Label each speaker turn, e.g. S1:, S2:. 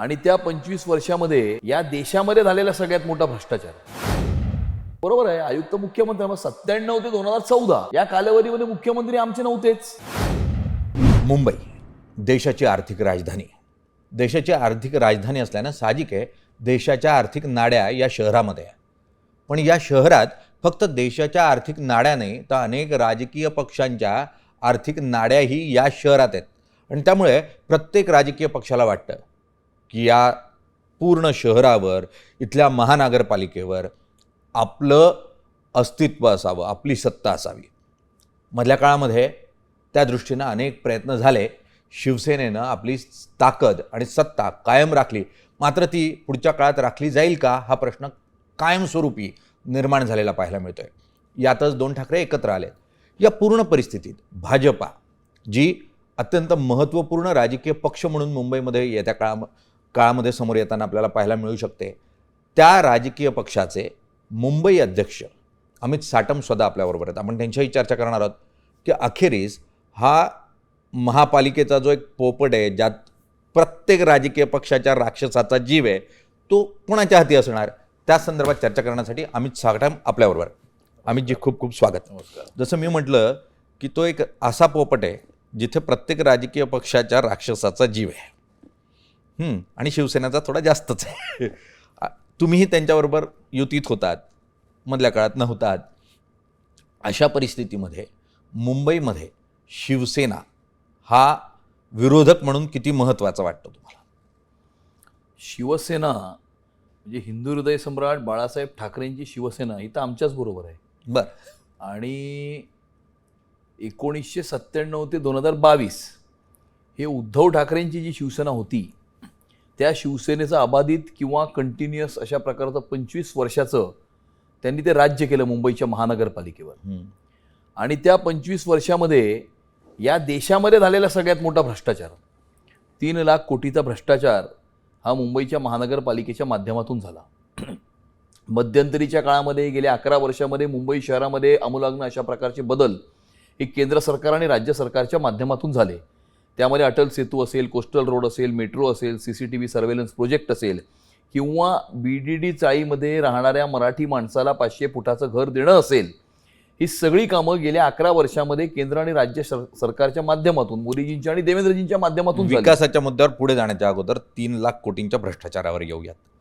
S1: आणि त्या पंचवीस वर्षामध्ये या देशामध्ये झालेला सगळ्यात मोठा भ्रष्टाचार. बरोबर आहे आयुक्त मुख्यमंत्री मग सत्त्याण्णव ते दोन हजार चौदा या कालावधीमध्ये मुख्यमंत्री आमचे नव्हतेच.
S2: मुंबई देशाची आर्थिक राजधानी. देशाची आर्थिक राजधानी असल्यानं साहजिक आहे देशाच्या आर्थिक नाड्या या शहरामध्ये आहे. पण या शहरात फक्त देशाच्या आर्थिक नाड्या नाही तर अनेक राजकीय पक्षांच्या आर्थिक नाड्याही या शहरात आहेत. आणि त्यामुळे प्रत्येक राजकीय पक्षाला वाटतं की या पूर्ण शहरावर इथल्या महानगरपालिकेवर आपलं अस्तित्व असावं आपली सत्ता असावी. मधल्या काळामध्ये त्या दृष्टीनं अनेक प्रयत्न झाले. शिवसेनेनं आपली ताकद आणि सत्ता कायम राखली. मात्र ती पुढच्या काळात राखली जाईल का हा प्रश्न कायमस्वरूपी निर्माण झालेला पाहायला मिळतोय. यातच दोन ठाकरे एकत्र आले या पूर्ण परिस्थितीत भाजपा जी अत्यंत महत्त्वपूर्ण राजकीय पक्ष म्हणून मुंबईमध्ये येत्या काळा काळामध्ये समोर येताना आपल्याला पाहायला मिळू शकते. त्या राजकीय पक्षाचे मुंबई अध्यक्ष अमित साटम स्वतः आपल्याबरोबर आहेत. आपण त्यांच्याही चर्चा करणार आहोत की अखेरीस हा महापालिकेचा जो एक पोपट आहे ज्यात प्रत्येक राजकीय पक्षाच्या राक्षसाचा जीव आहे तो कोणाच्या हाती असणार? त्या संदर्भात चर्चा करण्यासाठी अमित साटम आपल्याबरोबर. अमितजी खूप खूप स्वागत.
S1: नमस्कार.
S2: जसं मी म्हटलं की तो एक असा पोपट आहे जिथे प्रत्येक राजकीय पक्षाच्या राक्षसाचा जीव आहे. आणि शिवसेनेचा थोडा जास्तच आहे. तुम्हीही त्यांच्याबरोबर युतीत होतात मधल्या काळात नव्हतात. अशा परिस्थितीमध्ये मुंबईमध्ये शिवसेना हा विरोधक म्हणून किती महत्त्वाचा वाटतो तुम्हाला?
S1: शिवसेना म्हणजे हिंदू हृदय सम्राट बाळासाहेब ठाकरेंची शिवसेना ही तर आमच्याच बरोबर आहे.
S2: बरं.
S1: आणि एकोणीसशे सत्त्याण्णव ते दोन हजार बावीस हे उद्धव ठाकरेंची जी शिवसेना होती त्या शिवसेनेचं अबाधित किंवा कंटिन्युअस अशा प्रकारचं पंचवीस वर्षाचं त्यांनी ते राज्य केलं मुंबईच्या महानगरपालिकेवर. आणि त्या पंचवीस वर्षामध्ये या देशामध्ये झालेला सगळ्यात मोठा भ्रष्टाचार तीन लाख कोटीचा भ्रष्टाचार हा मुंबईच्या महानगरपालिकेच्या माध्यमातून झाला. मध्यंतरीच्या काळामध्ये गेल्या अकरा वर्षामध्ये मुंबई शहरामध्ये अमूलाग्न अशा प्रकारचे बदल हे केंद्र सरकार आणि राज्य सरकारच्या माध्यमातून झाले. त्यामध्ये अटल सेतू असेल कोस्टल रोड असेल मेट्रो असेल C C T V surveillance project असेल किंवा बी डी डी चाळीमध्ये राहणाऱ्या मराठी माणसाला पाचशे फुटाचं घर देणं असेल ही सगळी कामं गेल्या अकरा वर्षामध्ये केंद्र आणि राज्य सरकारच्या माध्यमातून मोदीजींच्या आणि देवेंद्रजींच्या माध्यमातून
S2: विकासाच्या मुद्द्यावर पुढे जाण्याच्या अगोदर तीन लाख कोटींच्या भ्रष्टाचारावर येऊयात.